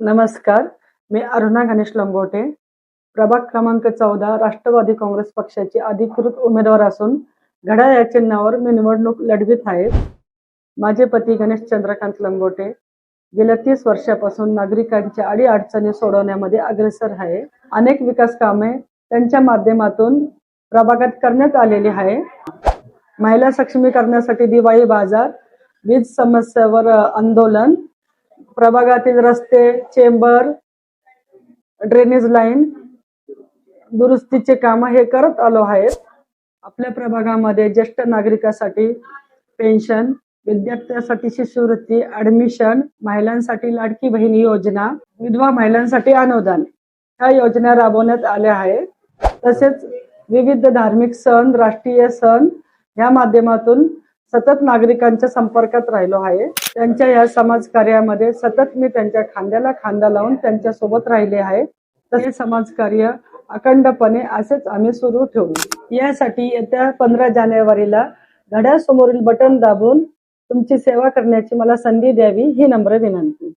नमस्कार मी अरुणा गणेश लंगोटे. प्रभाग क्रमांक चौदा राष्ट्रवादी काँग्रेस पक्षाची अधिकृत उमेदवार असून घड्याळ या चिन्हावर मी निवडणूक लढवित आहे. माझे पती गणेश चंद्रकांत लंगोटे. गेल्या तीस वर्षापासून नागरिकांच्या अडी अडचणी सोडवण्यामध्ये अग्रेसर आहे. अनेक विकास कामे त्यांच्या माध्यमातून प्रभागात करण्यात आलेली आहे. महिला सक्षमीकरणासाठी दिवाळी बाजार वीज समस्यावर आंदोलन प्रभागातील रस्ते चेंबर ड्रेनेज लाईन दुरुस्तीचे काम हे करत आलो आहेत. आपल्या प्रभागामध्ये ज्येष्ठ नागरिकासाठी पेन्शन विद्यार्थ्यांसाठी शिष्यवृत्ती ऍडमिशन महिलांसाठी लाडकी बहीण योजना विधवा महिलांसाठी अनुदान ह्या योजना राबवण्यात आल्या आहेत. तसेच विविध धार्मिक सण राष्ट्रीय सण ह्या माध्यमातून सतत नागरिकांच्या संपर्कात राहिलो आहे. त्यांच्या या समाज कार्यामध्ये सतत मी त्यांच्या खांद्याला खांदा लावून त्यांच्यासोबत राहिले आहे. तसे समाज समाजकार्य अखंडपणे असेच आम्ही सुरू ठेवू. यासाठी येत्या पंधरा जानेवारीला घड्यासमोरील बटन दाबून तुमची सेवा करण्याची मला संधी द्यावी ही नम्र विनंती.